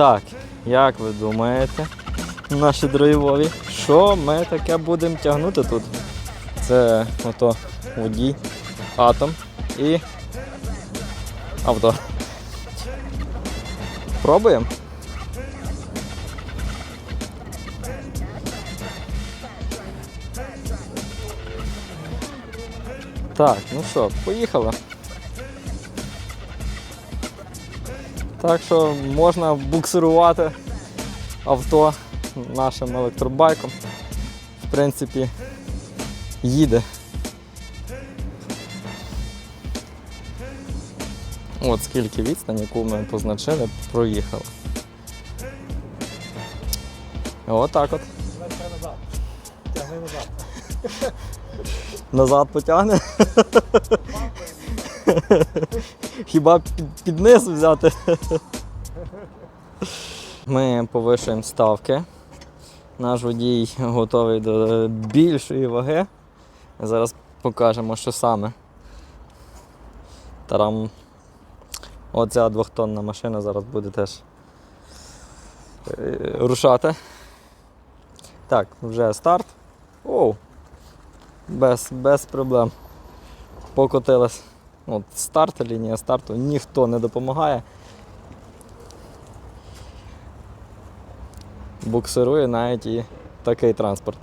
Так, як ви думаєте, наші драйвові, що ми таке будемо тягнути тут? Це ото водій, атом і авто. Пробуємо? Так, ну що, поїхали. Так що можна буксирувати авто нашим електробайком. В принципі, їде. От скільки відстань, яку ми позначили, проїхали. Отак от. назад. Тягни назад. Назад потягне. Хіба під, низ взяти? Ми повишуємо ставки. Наш водій готовий до більшої ваги. Зараз покажемо, що саме. Тарам. Оця двохтонна машина зараз буде теж е, рушати. Так, вже старт. Оу, без, без проблем. Покотилась. От старт, лінія старту, ніхто не допомагає. Буксирує навіть і такий транспорт.